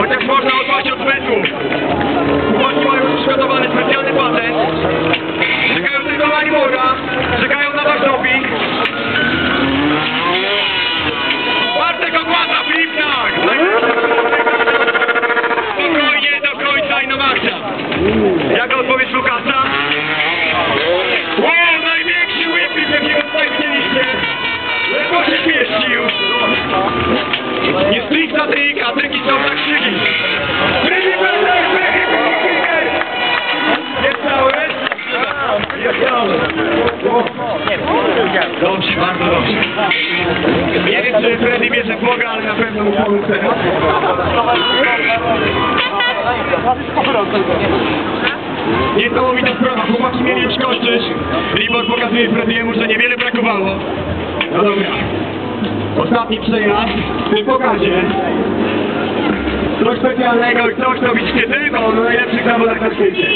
Chociaż można odpaść od meczu. Chłopaki mają przygotowany specjalny patent. Czekają tylko na Libora, czekają na wasz doping. Bartek ogłada, Filipnak! Spokojnie do końca i na maksa. Freddy Fender! Jest cały? Jest cały. Dobrze, bardzo dobrze. Nie wiem, czy Freddy bierze Boga, ale na pewno mu pomóc teraz. Niesamowita sprawa, chłopaki mieli już kończyć. Libor pokazuje Frediemu, że niewiele brakowało. No dobra. Ostatni przejazd w tym pokazie. Coś specjalnego i coś, co widzicie tylko na najlepszych zawodach na świecie.